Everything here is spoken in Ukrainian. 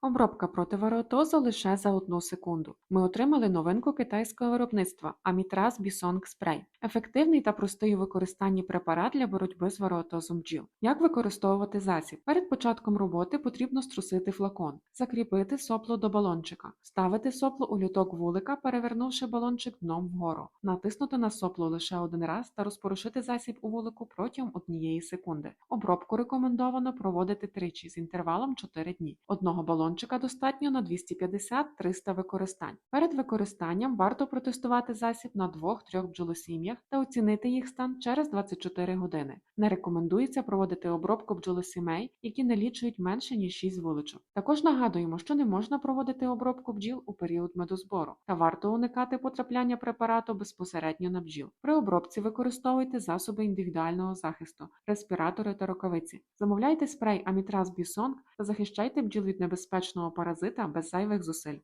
Обробка проти варіотозу лише за одну секунду. Ми отримали новинку китайського виробництва Амітраз Бісонг Спрей. Ефективний та простий у використанні препарат для боротьби з варіотозом бджіл. Як використовувати засіб? Перед початком роботи потрібно струсити флакон, закріпити сопло до балончика, ставити сопло у люток вулика, перевернувши балончик дном вгору, натиснути на сопло лише один раз та розпорошити засіб у вулику протягом однієї секунди. Обробку рекомендовано проводити тричі з інтервалом 4 дні. Одного балончика достатньо на 250-300 використань. Перед використанням варто протестувати засіб на 2-3 бджолосім'ях та оцінити їх стан через 24 години. Не рекомендується проводити обробку бджолосімей, які налічують менше ніж 6 вуличок. Також нагадуємо, що не можна проводити обробку бджіл у період медозбору та варто уникати потрапляння препарату безпосередньо на бджіл. При обробці використовуйте засоби індивідуального захисту, респіратори та рукавиці. Замовляйте спрей Амітраз Бісонг та захищайте бджіл від небезпечного паразита без зайвих зусиль.